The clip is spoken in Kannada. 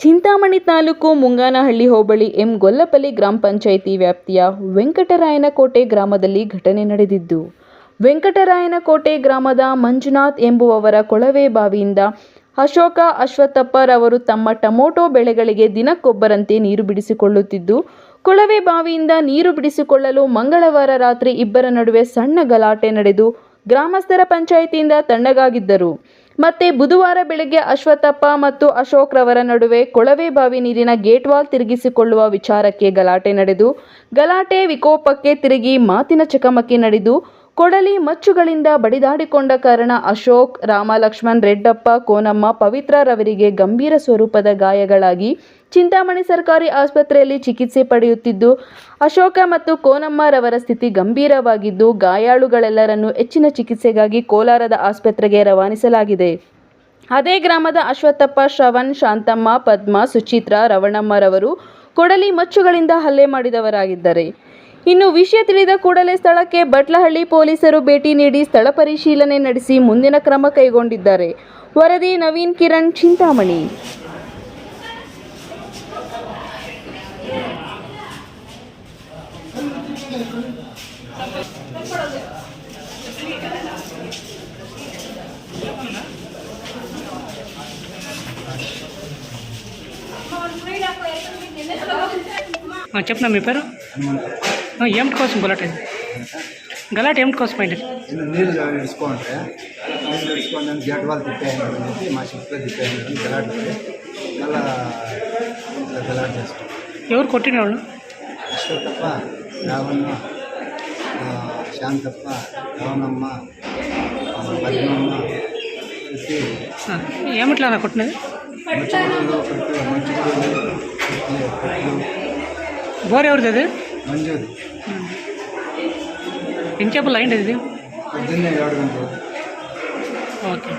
ಚಿಂತಾಮಣಿ ತಾಲೂಕು ಮುಂಗಾನಹಳ್ಳಿ ಹೋಬಳಿ ಎಂ ಗೊಲ್ಲಪಲ್ಲಿ ಗ್ರಾಮ ಪಂಚಾಯಿತಿ ವ್ಯಾಪ್ತಿಯ ವೆಂಕಟರಾಯನಕೋಟೆ ಗ್ರಾಮದಲ್ಲಿ ಘಟನೆ ನಡೆದಿದ್ದು, ವೆಂಕಟರಾಯನಕೋಟೆ ಗ್ರಾಮದ ಮಂಜುನಾಥ್ ಎಂಬುವವರ ಕೊಳವೆ ಬಾವಿಯಿಂದ ಅಶೋಕ ಅಶ್ವತ್ಥಪ್ಪರವರು ತಮ್ಮ ಟೊಮೊಟೊ ಬೆಳೆಗಳಿಗೆ ದಿನಕ್ಕೊಬ್ಬರಂತೆ ನೀರು ಬಿಡಿಸಿಕೊಳ್ಳುತ್ತಿದ್ದು, ಕೊಳವೆ ಬಾವಿಯಿಂದ ನೀರು ಬಿಡಿಸಿಕೊಳ್ಳಲು ಮಂಗಳವಾರ ರಾತ್ರಿ ಇಬ್ಬರ ನಡುವೆ ಸಣ್ಣ ಗಲಾಟೆ ನಡೆದು ಗ್ರಾಮಸ್ಥರ ಪಂಚಾಯಿತಿಯಿಂದ ತಣ್ಣಗಾಗಿದ್ದರು ಮತ್ತೆ ಬುಧವಾರ ಬೆಳಗ್ಗೆ ಅಶ್ವತ್ಥಪ್ಪ ಮತ್ತು ಅಶೋಕ್ ರವರ ನಡುವೆ ಕೊಳವೆ ಬಾವಿ ನೀರಿನ ಗೇಟ್ ವಾಲ್ ತಿರುಗಿಸಿಕೊಳ್ಳುವ ವಿಚಾರಕ್ಕೆ ಗಲಾಟೆ ನಡೆದು, ಗಲಾಟೆ ವಿಕೋಪಕ್ಕೆ ತಿರುಗಿ ಮಾತಿನ ಚಕಮಕಿ ನಡೆದು ಕೊಡಲಿ ಮಚ್ಚುಗಳಿಂದ ಬಡಿದಾಡಿಕೊಂಡ ಕಾರಣ ಅಶೋಕ್, ರಾಮಲಕ್ಷ್ಮಣ್ ರೆಡ್ಡಪ್ಪ, ಕೋನಮ್ಮ, ಪವಿತ್ರ ರವರಿಗೆ ಗಂಭೀರ ಸ್ವರೂಪದ ಗಾಯಗಳಾಗಿ ಚಿಂತಾಮಣಿ ಸರ್ಕಾರಿ ಆಸ್ಪತ್ರೆಯಲ್ಲಿ ಚಿಕಿತ್ಸೆ ಪಡೆಯುತ್ತಿದ್ದು, ಅಶೋಕ ಮತ್ತು ಕೋನಮ್ಮ ರವರ ಸ್ಥಿತಿ ಗಂಭೀರವಾಗಿದ್ದು, ಗಾಯಾಳುಗಳೆಲ್ಲರನ್ನು ಹೆಚ್ಚಿನ ಚಿಕಿತ್ಸೆಗಾಗಿ ಕೋಲಾರದ ಆಸ್ಪತ್ರೆಗೆ ರವಾನಿಸಲಾಗಿದೆ. ಅದೇ ಗ್ರಾಮದ ಅಶ್ವತ್ಥಪ್ಪ, ಶ್ರವಣ್, ಶಾಂತಮ್ಮ, ಪದ್ಮ, ಸುಚಿತ್ರ, ರವಣಮ್ಮರವರು ಕೊಡಲಿ ಮಚ್ಚುಗಳಿಂದ ಹಲ್ಲೆ ಮಾಡಿದವರಾಗಿದ್ದಾರೆ. ಇನ್ನು ವಿಷಯ ತಿಳಿದ ಕೂಡಲೇ ಸ್ಥಳಕ್ಕೆ ಬಟ್ಲಹಳ್ಳಿ ಪೊಲೀಸರು ಭೇಟಿ ನೀಡಿ ಸ್ಥಳ ಪರಿಶೀಲನೆ ನಡೆಸಿ ಮುಂದಿನ ಕ್ರಮ ಕೈಗೊಂಡಿದ್ದಾರೆ ವರದಿ ನವೀನ್ ಕಿರಣ್ ಚಿಂತಾಮಣಿ ఆ, చెప్పనా మీ పేరు ఆ, ఏమిటి కోసం గలాట్ ఇది? గలాట్ ఏమిటి కోసం ఏంటి నీళ్ళు ఇడ్చుకోండి నీళ్ళు ఇడ్చుకోండి అని గేట్ వాళ్ళు తిప్పాయన్నారు అని చెప్పి మా షిఫ్ట్లో తిప్పాయన్నారు గలాట్ మళ్ళా గలాట్ చేసుకోండి ఎవరు కొట్టిన వాళ్ళు? అశోక్ తప్ప రావణ శాంతప్ప రావణమ్మ పద్మమ్మ ఏమిట్లా కొట్టినది? బోర్ ఎవరిది అది? మంజూరి ఎన్ని చేపలు అయింది ఇది ఓకే.